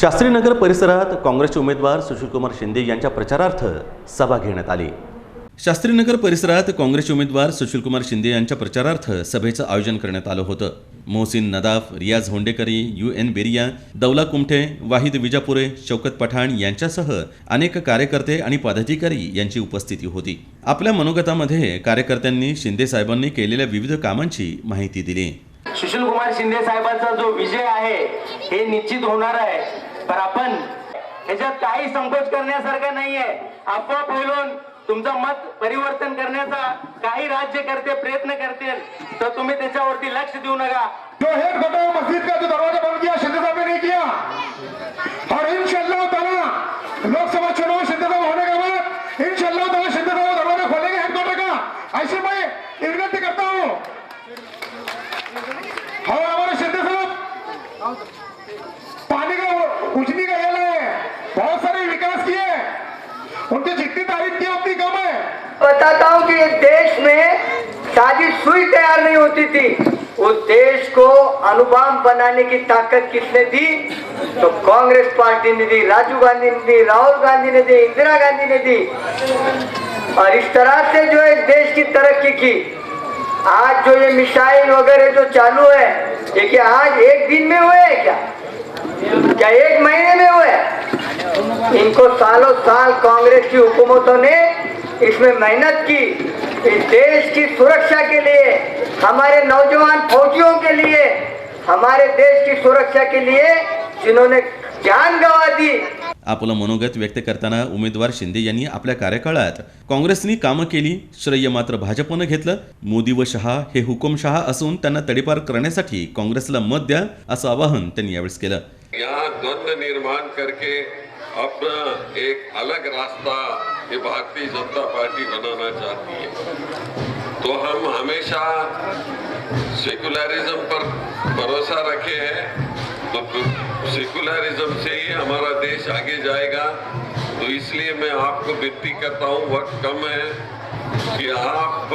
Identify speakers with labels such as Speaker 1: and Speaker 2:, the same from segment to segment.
Speaker 1: शास्त्रीनगर परिसरात काँग्रेसचे उमेदवार सुशीलकुमार शिंदे यांच्या प्रचारार्थ सभा घेण्यात आली. शास्त्रीनगर परिसरात काँग्रेसचे उमेदवार सुशीलकुमार शिंदे यांच्या प्रचारार्थ सभेचं आयोजन करण्यात आलं होतं. मोहसिन नदाफ रियाज होंडेकरी यू एन बेरिया दौला कुमठे वाहिद विजापुरे शौकत पठाण यांच्यासह अनेक कार्यकर्ते आणि पदाधिकारी यांची उपस्थिती होती. आपल्या मनोगतामध्ये कार्यकर्त्यांनी शिंदे साहेबांनी केलेल्या विविध कामांची माहिती दिली.
Speaker 2: सुशील कुमार शिंदे साहेबांचा जो विजय आहे हे निश्चित होणार आहे. पण आपण ह्याच्यात काही संकोच करण्यासारखं नाहीये. अफवा बोलून तुमचं मत परिवर्तन करण्याचा काही राज्यकर्ते प्रयत्न करतील. तर तुम्ही त्याच्यावरती लक्ष देऊ नका.
Speaker 3: जो हेड बताओ मस्जिद का जो दरवाजा बंद किया शिंदे साहब ने नहीं किया? और इंशाल्लाह ताला लोकसभा चुनाव शिंदे साहब होने के बाद इंशाल्लाह ताला शिंदे साहब दरवाजा खोलेंगे हेडक्वार्टर का। ऐसे मैं विनती करता हूँ पानी का उजनी का ये है। बहुत सारे विकास किए उनकी जितनी तारीफ़ की उतनी कम है।
Speaker 4: बताता हूँ कि देश में शादी सुई तैयार नहीं होती थी। उस देश को अनुपम बनाने की ताकत किसने दी? तो कांग्रेस पार्टी ने दी, राजीव गांधी ने दी, राहुल गांधी ने दी, इंदिरा गांधी ने दी। और इस तरह से जो है देश की तरक्की की। आज जो ये मिसाइल वगैरह जो चालू है ये आज एक दिन में हुए है क्या क्या एक महीने में हुए? इनको सालों साल कांग्रेस की हुकूमतों ने इसमें मेहनत की, इस देश की सुरक्षा के लिए, हमारे नौजवान फौजियों के लिए, हमारे देश की सुरक्षा के लिए, जिन्होंने जान गंवा दी
Speaker 1: आपलं मनोगत व्यक्त करताना उमेदवार शिंदे यांनी आपल्या कार्यकाळात काँग्रेसनी कामं केली श्रेय मात्र भाजपनं घेतलं. मोदी व शहा हे हुकुमशहा असून त्यांना तडीपार करण्यासाठी काँग्रेसला मत द्या असं आवाहन त्यांनी यावेळेस केलं.
Speaker 5: यहाँ द्वंद्व निर्माण करके अपना एक अलग रास्ता ये भारतीय जनता पार्टी बनाना चाहती है। तो हम हमेशा सेकुलरिज्म पर भरोसा रखे हैं। सेकुलरिज्म से ही हमारा देश आगे जाएगा। तो इसलिए मैं आपको विनती करता हूँ, वक्त कम है कि आप,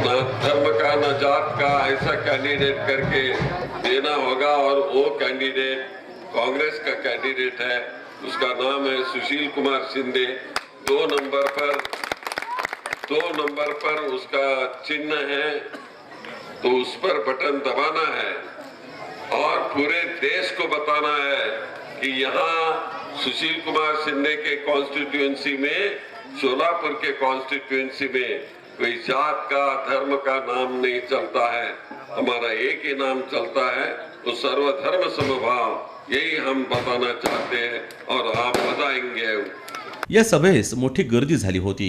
Speaker 5: न धर्म का, न जात का ऐसा कैंडिडेट करके देना होगा और वो कैंडिडेट कांग्रेस का कैंडिडेट है। उसका नाम है सुशील कुमार शिंदे। दो नंबर पर, दो नंबर पर उसका चिन्ह है तो उस पर बटन दबाना है। और पूरे देश को बताना है कि यहाँ सुशील कुमार शिंदे के कॉन्स्टिट्यूएंसी में, सोलापुर के कॉन्स्टिट्यूएंसी में कोई जात का, धर्म का नाम नहीं चलता है। हमारा एक ही नाम चलता है तो सर्वधर्म समभाव, यही हम बताना चाहते हैं और आप बताएँगे।
Speaker 1: या सभेस मोठी गर्दी झाली होती।